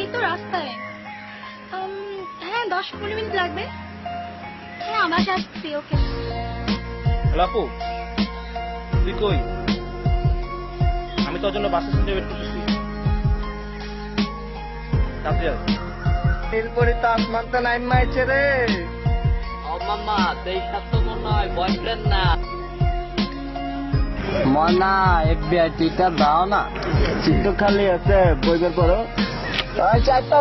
এই তো রাস্তায়। হ্যাঁ দশ পনেরো মিনিট লাগবে। হ্যাঁ আমার আসছি ওকে। হ্যালো আপু তুই কই? আমি তোর জন্য বাসের সামনে ওয়েট করতেছি। এরপরে তো আসমানটা নাইম মাইছে রে। ও মামা দেখা তো মনে হয় বয়ফ্রেন্ড না। মনা এফবিআই টিটা দাও না। চিত্ত খালি আছে বই বের চারটা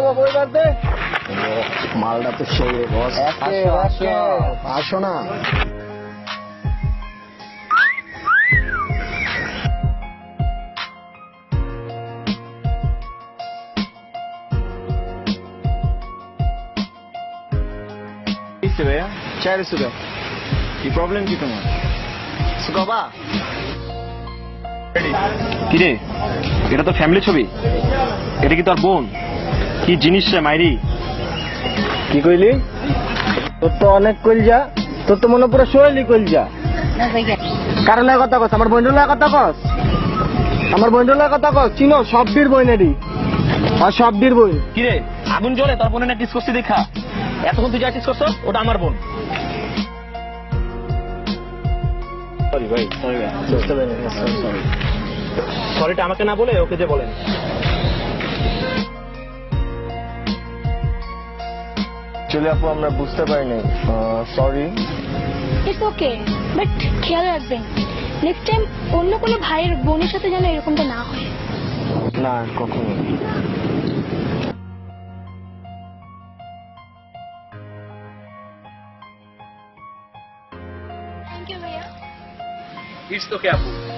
মালটা তো সেই বস। আসো না। কি প্রবলেম কি তোমার? সুগা কিরে এটা তো ফ্যামিলি ছবি। এটা কি তোর বোন? কি জিনিস রে মাইরি? কি কইলি? তোর তো অনেক কইলজা তোর তো মনে পুরো শৈলী কইলজা কারণ লাগা কথা কস আমার বন্ধুর লাগা কথা কস? আমার বন্ধুর লাগা কথা কস চিনো সবডির বই নেডি আর সবডির বই। কিরে আগুন জ্বলে তোর বোনের টিস করছি দেখা? এতক্ষণ তুই যা টিস করছ ওটা আমার বোন। সরি ভাই সরি সরি সরিটা আমাকে না বলে ওকে যে বলেন চলে আপু আমরা বুঝতে পারিনি। সরি ইটস ওকে বাট খেয়াল রাখবেন নেক্সট টাইম অন্য কোনো ভাইয়ের বোনের সাথে যেন এরকমটা না হয়। না কখনো। ইটস ওকে আপু।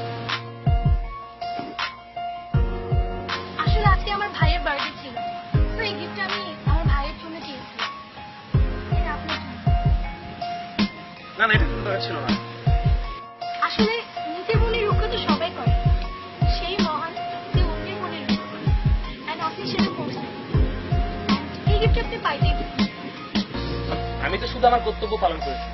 না না এটা দরকার ছিল না। আসলে নিজের মনের রক্ষা তো সবাই করে। সেই মহান যে অন্যের মনের রক্ষা করে অ্যান্ড আপনি সেটা করছেন এই গিফট আপনি পাইতেই আমি তো শুধু আমার কর্তব্য পালন করেছি।